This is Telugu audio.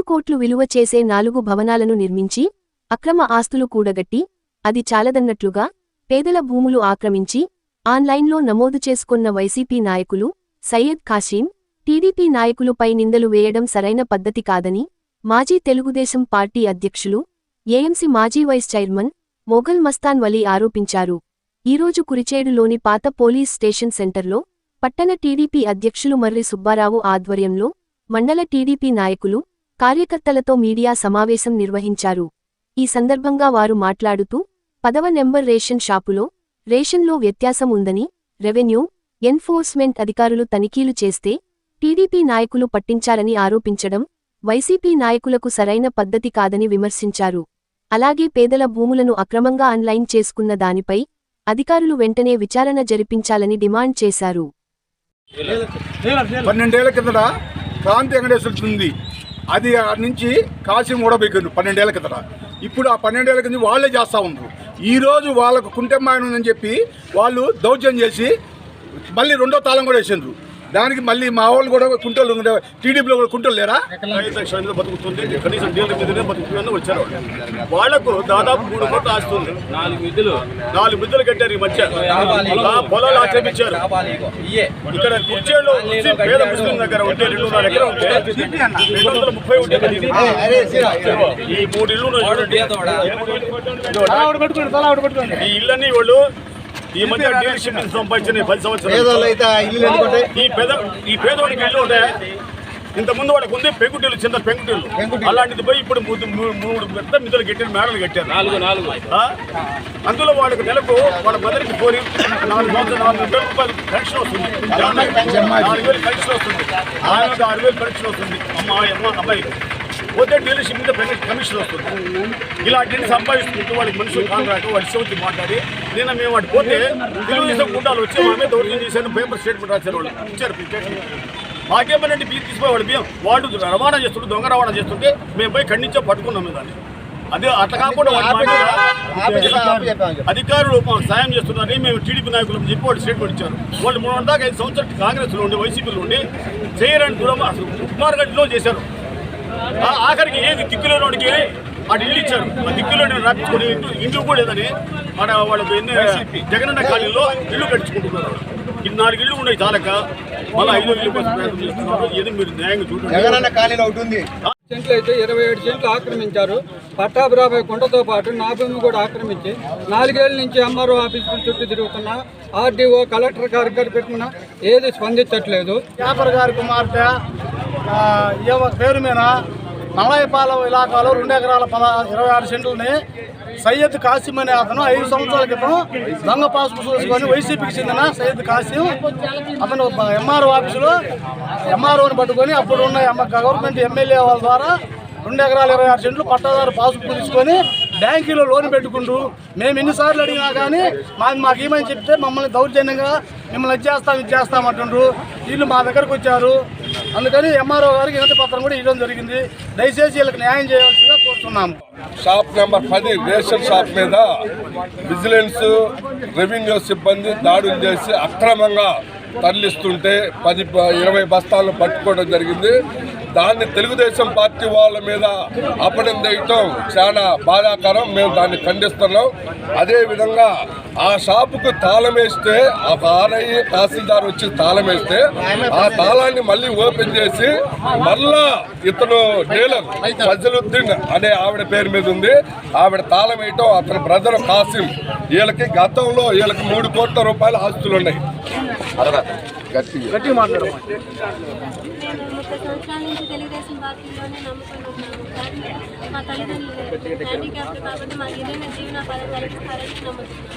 మూడు కోట్లు విలువ చేసే నాలుగు భవనాలను నిర్మించి అక్రమ ఆస్తులు కూడగట్టి అది చాలదన్నట్లుగా పేదల భూములు ఆక్రమించి ఆన్లైన్లో నమోదు చేసుకున్న వైసీపీ నాయకులు సయ్యద్ ఖాషీం టీడీపీ నాయకులుపై నిందలు వేయడం సరైన పద్ధతి కాదని మాజీ తెలుగుదేశం పార్టీ అధ్యక్షులు ఏఎంసీ మాజీ వైస్ చైర్మన్ మొఘల్ మస్తాన్ వలీ ఆరోపించారు. ఈరోజు కురిచేడులోని పాత పోలీస్ స్టేషన్ సెంటర్లో పట్టణ టీడీపీ అధ్యక్షులు మర్రి సుబ్బారావు ఆధ్వర్యంలో మండల టీడీపీ నాయకులు కార్యకర్తలతో మీడియా సమావేశం నిర్వహించారు. ఈ సందర్భంగా వారు మాట్లాడుతూ పదవ నెంబర్ రేషన్ షాపులో రేషన్లో వ్యత్యాసం ఉందని రెవెన్యూ ఎన్ఫోర్స్మెంట్ అధికారులు తనిఖీలు చేస్తే టీడీపీ నాయకులు పట్టించారని ఆరోపించడం వైసీపీ నాయకులకు సరైన పద్ధతి కాదని విమర్శించారు. అలాగే పేదల భూములను అక్రమంగా ఆన్లైన్ చేసుకున్న దానిపై అధికారులు వెంటనే విచారణ జరిపించాలని డిమాండ్ చేశారు. పన్నెండేళ్ళ కిందట క్రాంతి వెంకటేశ్వర అది ఆ నుంచి కాశీ మూడబెక్కిండ్రు పన్నెండేళ్ళ కిందట. ఇప్పుడు ఆ పన్నెండేళ్ళ కింద వాళ్ళే చేస్తూ ఉన్నారు ఈరోజు వాళ్ళకు కుంటెమ్మాయనుందని చెప్పి వాళ్ళు దౌర్జన్యం చేసి మళ్ళీ రెండో తాళం కూడా వేసిండ్రు. దానికి మళ్ళీ మా వాళ్ళు కూడా కుంటలు టీడీపీలో కూడా కుంటలు లేరా? లక్షల బతుకుతుంది కనీసం డీలర్ మీదనే బతుకుతుందని వచ్చారు. వాళ్ళకు దాదాపు మూడు కోట్లు ఆస్తుంది. నాలుగు మిద్దులు నాలుగు మిద్దులు కట్టారు ఈ మధ్య. పొలాలు ఆక్రమించారు. ఇక్కడ కుర్చేళ్ళు పేద ముస్లిం దగ్గర ఉంటే రెండున్నర ఎకరం ఉంటే రెండు వందల ముప్పై ఉంటే. ఈ మూడు ఇల్లు. ఈ ఇళ్ళని వాళ్ళు ఈ మధ్య డీలర్షిప్ సంపాదించిన పది సంవత్సరాలు. ఈ పేద ఈ పేదవాడికి ఇల్లు ఉంటే ఇంత ముందు వాడికి ఉంది పెంకుటిల్లు చిన్న పెంకుటిల్లు. అలాంటిది పోయి ఇప్పుడు మూడు పెద్ద మిద్దలు కట్టారు మేడలు కట్టారు. నాలుగు నాలుగు. అందులో వాళ్ళకి నెలకు వాళ్ళ మదర్కి పోయి నాలుగు వందల నాలుగు వేల రూపాయలు పెన్షన్ వస్తుంది. నాలుగు వేలు పెన్షన్ వస్తుంది. ఆరు వేలు పెన్షన్ వస్తుంది. అమ్మాయి అమ్మ పోతే డీలర్షిప్ మీద కమిషన్ వస్తుంది. ఇలాంటివి సంపాదిస్తుంటే వాళ్ళకి మనుషులు కాంట్రాక్ట్ వాళ్ళ సౌతి మాట్లాడి నిన్న మేము వాటి పోతే తెలుగుదేశం గుండాలు వచ్చి మా మీద దౌర్యం చేశాను పేపర్ స్టేట్మెంట్ రాశారు వాళ్ళు. ఇచ్చారు స్టేట్మెంట్ మాకేమనంటే బియ్యం తీసిపోయి వాడు బియ్యం. వాడు రవాణా చేస్తుంటే దొంగ రవాణా చేస్తుంటే మేము పోయి ఖండించే పట్టుకున్నాం మేము దాన్ని. అదే అట్లా కాకుండా అధికారులు సాయం చేస్తున్నారని మేము టీడీపీ నాయకులు చెప్పి వాళ్ళు స్టేట్మెంట్ ఇచ్చారు. వాళ్ళు మూడు వందల దాకా ఐదు సంవత్సరాలు కాంగ్రెస్లో ఉండి వైసీపీలో ఉండి చేయరని దూరం అసలు కుమార్గడ్లో చేశారు. ఆఖరికి ఏది దిక్కులేని వాడికి వాడు ఇల్లు ఇచ్చారు. ఆ దిక్కులేని రాపించుకొని ఇంట్లో కూడా లేదని మన వాళ్ళకి ఎన్ని జగనన్న కాలనీలో ఇల్లు కట్టించుకుంటున్నారు. నాలుగు ఇల్లు ఉన్నాయి చాలక మళ్ళీ ఐదు ఇల్లు కోసం ప్రయత్నం చేస్తున్నారు. ఏదో మీరు న్యాయంగా చూడండి. జగనన్న ఖాళీలో ఉంటుంది సెంట్లు అయితే ఇరవై ఏడు సెంట్లు ఆక్రమించారు. పట్టాభిరాబాయ్ కొండతో పాటు నా భూమి కూడా ఆక్రమించి నాలుగేళ్ళ నుంచి ఎంఆర్ఓ ఆఫీసుల చుట్టూ తిరుగుతున్నా ఆర్డీఓ కలెక్టర్ గారి దగ్గర పెట్టుకున్నా ఏది స్పందించట్లేదు. పేపర్ గారి కుమార్తె పేరు మీద నలయపాలెం ఇలాకాలో రెండు ఎకరాల పద ఇరవై ఆరు సెంట్లని సయ్యద్ కాసిం అనే అతను ఐదు సంవత్సరాల క్రితం దొంగ పాస్బుక్ చూసుకొని వైసీపీకి చెందిన సయ్యద్ కాసిం. అతను ఎంఆర్ఓ ఆఫీసులో ఎంఆర్ఓని పట్టుకొని అప్పుడు ఉన్న గవర్నమెంట్ ఎమ్మెల్యే వాళ్ళ ద్వారా రెండు ఎకరాల ఇరవై ఆరు సెంట్లు పట్టాదారు పాస్బుక్ తీసుకొని బ్యాంకులో లోన్ పెట్టుకుంటూ మేము ఎన్నిసార్లు అడిగినా కానీ మాది మాకు ఏమని చెప్తే మమ్మల్ని దౌర్జన్యంగా మిమ్మల్ని ఇది చేస్తాం ఇది వీళ్ళు మా దగ్గరకు వచ్చారు. అందుకని ఎంఆర్ఓ గారికి వినతి పత్రం కూడా ఇవ్వడం జరిగింది. దయచేసి వీళ్ళకి న్యాయం చేయవలసిందిగా కోరుతున్నాము షాప్ నెంబర్ పది రేషన్ షాప్ మీద విజిలెన్స్ రెవెన్యూ సిబ్బంది దాడులు చేసి అక్రమంగా తరలిస్తుంటే పది బ- ఇరవై బస్తాలను పట్టుకోవడం జరిగింది. దాన్ని తెలుగుదేశం పార్టీ వాళ్ళ మీద అపడం చేయటం చాలా బాధాకరం. మేము దాన్ని ఖండిస్తున్నాం. అదేవిధంగా ఆ షాపుకు తాళం వేస్తే ఒక ఆర్ఐ తహసీల్దార్ వచ్చి తాళం వేస్తే ఆ తాళాన్ని మళ్ళీ ఓపెన్ చేసి మళ్ళా ఇతను డీలర్ ఫజలుద్దీన్ అనే ఆవిడ పేరు మీద ఉంది. ఆవిడ తాళం వేయటం అతని బ్రదర్ కాసిం. వీళ్ళకి గతంలో వీళ్ళకి మూడు కోట్ల రూపాయల ఆస్తులు ఉన్నాయి గట్టిగా ముప్పై సంవత్సరాల నుంచి తెలుగుదేశం పార్టీలోనే నమ్ముకొని ఉన్నాము కానీ మా తల్లిదండ్రులు హ్యాండిక్యాప్ట్ కాబట్టి మాకు ఏదైనా జీవనోపాధి కలిగిస్తారని నమ్ముతున్నాము